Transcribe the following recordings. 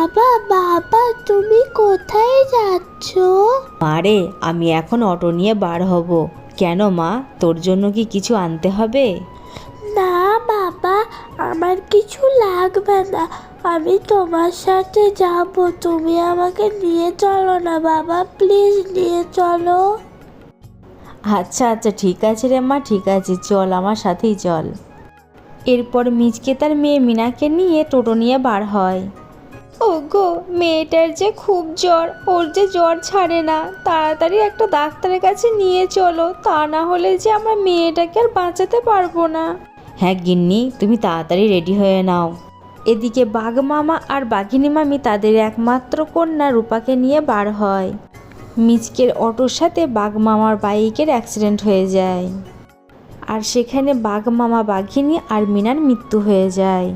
বাবা বাবা তুমি কোথায় যাচ্ছ? মারে আমি এখন অটো নিয়ে বার হব। কেন মা? তোর জন্য কি কিছু আনতে হবে? না বাবা আমার কিছু লাগবে না। আমি তোমার সাথে যাব। তুমি আমাকে নিয়ে চলো না বাবা প্লিজ নিয়ে চলো। আচ্ছা আচ্ছা ঠিক আছে রে মা ঠিক আছে চল আমার সাথেই চল। এরপর মিজকে তার মেয়ে মিনাকে নিয়ে টোটো নিয়ে বার হয়। ওগো মেয়েটার যে খুব জ্বর ওর যে জ্বর ছাড়ে না। তাড়াতাড়ি একটা ডাক্তারের কাছে নিয়ে চলো তা না হলে যে আমরা মেয়েটাকে আর বাঁচাতে পারব না। হ্যাঁ গিন্নি তুমি তাড়াতাড়ি রেডি হয়ে নাও। এদিকে বাঘ মামা আর বাঘিনী মামি তাদের একমাত্র কন্যা রূপাকে নিয়ে বার হয়। মিচকের অটোর সাথে বাঘ মামার বাইকের অ্যাক্সিডেন্ট হয়ে যায়। আর সেখানে বাঘ মামা বাঘিনী আর মিনার মৃত্যু হয়ে যায়।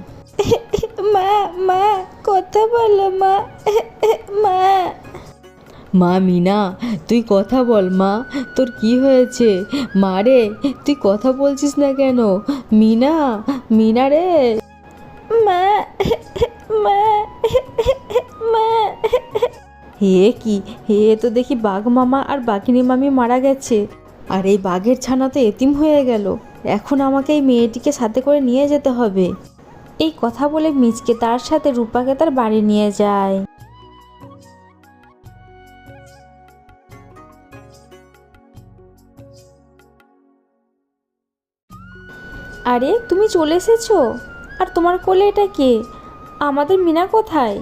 মা মা কথা বলো মা। মা। মা মিনা তুই কথা বল মা। তোর কি হয়েছে? মা রে তুই কথা বলছিস না কেন? মিনা মিনা রে। মা মা মা। হে কি? হে তো দেখি বাঘ মামা আর বাঘিনী মামি মারা গেছে। আর এই বাঘের ছানা তো এতিম হয়ে গেল। এখন আমাকে এই মেয়েটিকে সাথে করে নিয়ে যেতে হবে। এই কথা বলে মিচকে তার সাথে রূপাকে তার বাড়ি নিয়ে যায়। আরে, তুমি চলে এসেছ? আর তোমার কোলে এটা কে? আমাদের মিনা কোথায়?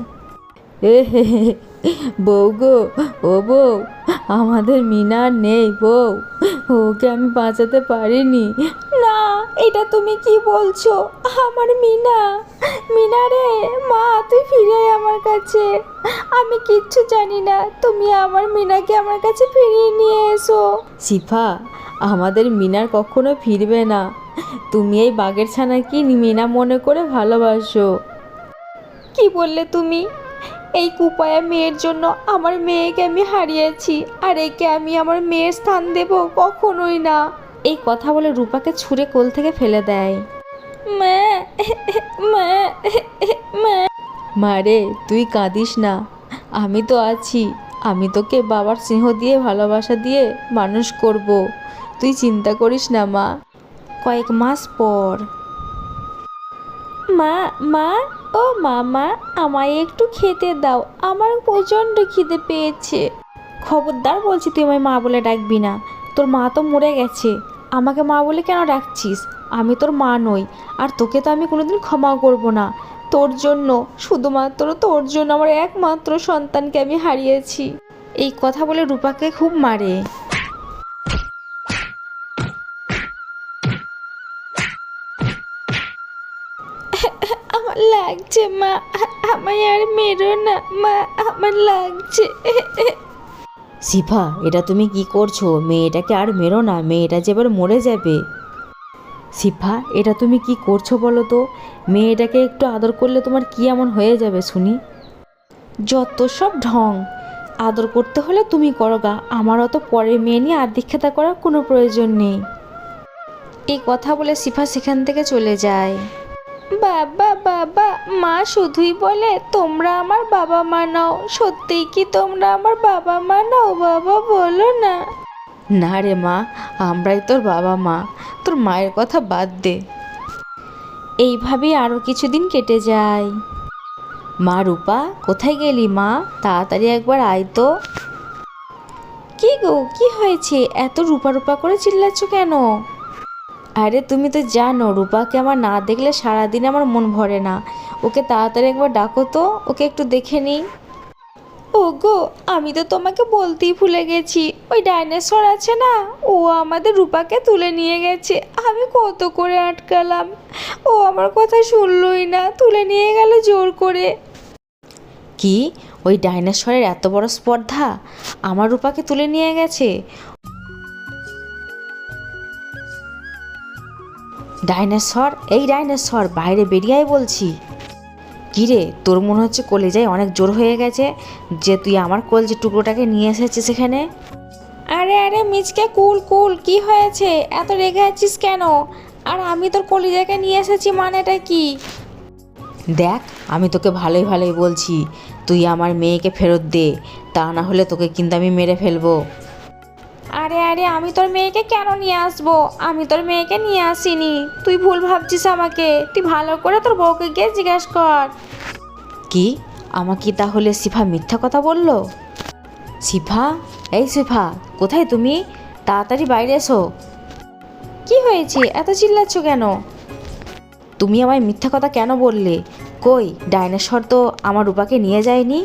এ বউ গো, ও বউ, আমাদের মিনা নেই বউ, ওকে আমি বাঁচাতে পারিনি। এটা তুমি কি বলছো? আমার মিনা। মিনা রে মা তুই ফিরে আয় আমার কাছে। আমি কিচ্ছু জানি না তুমি আমার মিনাকে আমার কাছে ফিরিয়ে নিয়ে এসো। সিফা আমাদের মিনার কখনো ফিরবে না। তুমি এই বাঘের ছানাকে মিনা মনে করে ভালোবাসো। কি বললে তুমি? এই কুপায়া মেয়ের জন্য আমার মেয়েকে আমি হারিয়েছি আর একে আমি আমার মেয়ের স্থান দেব কখনোই না। এই কথা বলে রূপাকে ছুঁড়ে কোল থেকে ফেলে দেয়। মা মা মা। মারে তুই কাঁদিস না। আমি তো আছি। আমি তোকে বাবার স্নেহ দিয়ে ভালোবাসা দিয়ে মানুষ করব। তুই চিন্তা করিস না মা। কয়েক মাস পর। মা মা ও মামা আমায় একটু খেতে দাও। আমার প্রচণ্ড খিদে পেয়েছে। খবরদার বলছি তুই আমায় মা বলে ডাকবি না। তোর মা তো মরে গেছে। আমাকে মা বলে কেন ডাকছিস? আমি তোর মা নই, আর তোকে তো আমি কোনোদিন ক্ষমাও করব না। তোর জন্য, শুধুমাত্র তোর জন্য আমার একমাত্র সন্তানকে আমি হারিয়েছি। এই কথা বলে রূপাকে খুব মারে। আমার লাগছে মা, আমায় আর মেরো না মা, আমার লাগছে। সিফা, এটা তুমি কি করছ? মেয়েটাকে আর মেরো না, মেয়েটা যে এবার মরে যাবে। শিফা এটা তুমি কি করছ বলো তো? মেয়েটাকে একটু আদর করলে তোমার কি এমন হয়ে যাবে শুনি? যত সব ঢং। আদর করতে হলে তুমি করো গা আমার অত পরের মেয়ে নিয়ে আর দীক্ষাতা করার কোনো প্রয়োজন নেই। এই কথা বলে সিফা সেখান থেকে চলে যায়। বাবা বাবা মা শুধুই বলে তোমরা আমার বাবা মা নাও। সত্যিই কি তোমরা আমার বাবা মা নাও বাবা? বলো না। না রে মা আমরাই তোর বাবা মা। তোর মায়ের কথা বাদ দে। এইভাবেই আরও কিছুদিন কেটে যায়। মা রূপা কোথায় গেলি মা? তাড়াতাড়ি একবার আয় তো। কি গো কি হয়েছে? এত রূপা রূপা করে চিল্লাচ্ছ কেন? আরে তুমি তো জানো, রূপাকে আমার না দেখলে সারাদিন আমার মন ভরে না। ওকে তাড়াতাড়ি একবার ডাকো তো, ওকে একটু দেখে নিই। ও গো আমি তো তোমাকে বলতেই ভুলে গেছি, ওই ডাইনোসর আছে না, ও আমাদের রূপাকে তুলে নিয়ে গেছে, আমি কত করে আটকালাম। ও আমার কথা শুনলই না, তুলে নিয়ে গেল জোর করে। কি? ওই ডাইনোসরের এত বড় স্পর্ধা? আমার রূপাকে তুলে নিয়ে গেছে? ডাইনোসর? এই ডাইনোসর বাইরে বেরিয়ে আয় বলছি। কিরে তোর মনে হচ্ছে কলেজায় অনেক জোর হয়ে গেছে যে তুই আমার কলজে টুকরোটাকে নিয়ে এসেছিস এখানে? আরে আরে মিচকে কুল কুল কি হয়েছে? এত রেগে আছিস কেন? আর আমি তোর কলিজাকে নিয়ে এসেছি মানেটা কি? দেখ আমি তোকে ভালোই ভালোই বলছি। তুই আমার মেয়েকে ফেরত দে তা না হলে তোকে কিন্তু আমি মেরে ফেলব। আরে আরে আমি তোর মেয়েকে কেন নিয়ে আসব? আমি তোর মেয়েকে নিয়ে আসিনি। তুই ভুল ভাবছিস আমাকে। তুই ভালো করে তোর বউকে গিয়ে জিজ্ঞেস কর। কি? আমাকে তাহলে সিফা মিথ্যা কথা বলল? সিফা এই সিফা কোথায় তুমি? তাড়াতাড়ি বাইরে এসো। কি হয়েছে? এত চিল্লাচ্ছ কেন? তুমি আমায় মিথ্যা কথা কেন বললে? কই ডাইনোসর তো আমার রূপাকে নিয়ে যায়নি?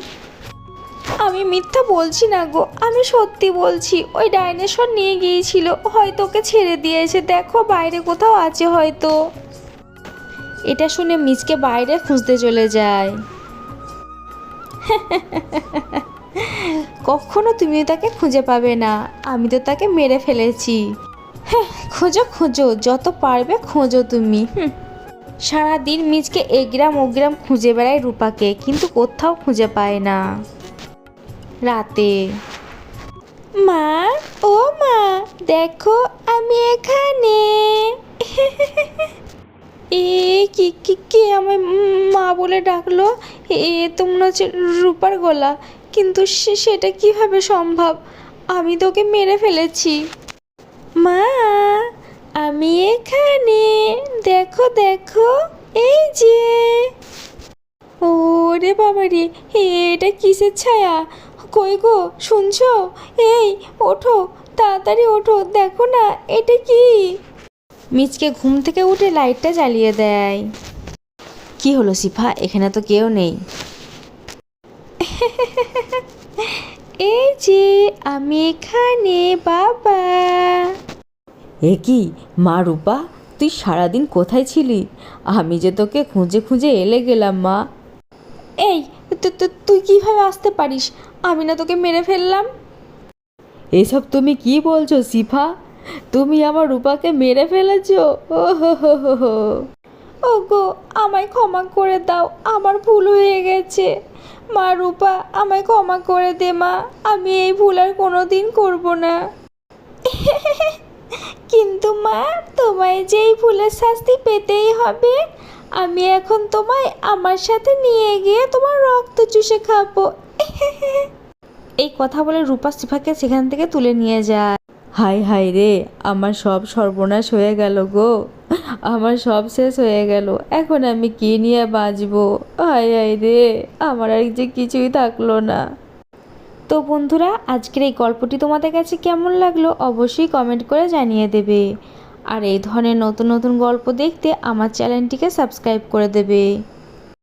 আমি মিথ্যা বলছি না গো, আমি সত্যি বলছি, ওই ডাইনোসর নিয়ে গিয়েছিল, হয়তো ওকে ছেড়ে দিয়েছে, দেখো বাইরে কোথাও আছে হয়তো। এটা শুনে মিচকে বাইরে খুঁজতে চলে যায়। কখনো তুমি তাকে খুঁজে পাবে না, আমি তো তাকে মেরে ফেলেছি। হ্যাঁ খোঁজো খোঁজো, যত পারবে খোঁজো তুমি। সারাদিন মিচকে এগ্রাম ওগ্রাম খুঁজে বেড়ায় রূপাকে, কিন্তু কোথাও খুঁজে পায় না। রাতে। মা, ও মা, দেখো আমি এখানে। এ, কি কি, কে আমায় মা বলে ডাকলো? এ তো মনে হচ্ছে রূপার গলা। কিন্তু সে- সেটা কীভাবে সম্ভব? আমি তোকে মেরে ফেলেছি। মা, আমি এখানে। দেখো দেখো, এই যে। ওরে বাবা রে এটা কিসের ছায়া? কই গো? শুনছো? এই ওঠো তাড়াতাড়ি ওঠো দেখো না এটা কি? মিচকে ঘুম থেকে উঠে লাইটটা জ্বালিয়ে দেয়। কি হলো সিফা এখানে তো কেউ নেই। এই যে আমি এখানে বাবা। এ কি? মা রূপা তুই সারাদিন কোথায় ছিলি? আমি যে তোকে খুঁজে খুঁজে এলে গেলাম মা। এই তু- তু- তুই কীভাবে আসতে পারিস? আমি না তোকে মেরে ফেললাম। এসব তুমি কি বলছো সিফা? তুমি আমার রূপাকে মেরে ফেলেছ? ও হো হো হো হো ও গো আমায় ক্ষমা করে দাও আমার ভুল হয়ে গেছে। মা রূপা আমায় ক্ষমা করে দে মা। আমি এই ভুল আর কোনো দিন করব না। কিন্তু মা তোমায় যে এই ভুলের শাস্তি পেতেই হবে আমি এখন তোমায় আমার সাথে নিয়ে গিয়ে তোমার রক্ত চুষে খাব। এই কথা বলে রূপা সিফাকে সেখান থেকে তুলে নিয়ে যায়। হাই হাই রে আমার সব সর্বনাশ হয়ে গেল গো। আমার সব শেষ হয়ে গেল এখন আমি কি নিয়ে বাঁচবো? হাই হাই রে আমার আর যে কিছুই থাকল না। তো বন্ধুরা আজকের এই গল্পটি তোমাদের কাছে কেমন লাগল অবশ্যই কমেন্ট করে জানিয়ে দেবে। আর এই ধরনের নতুন নতুন গল্প দেখতে আমার চ্যানেলটিকে সাবস্ক্রাইব করে দেবে।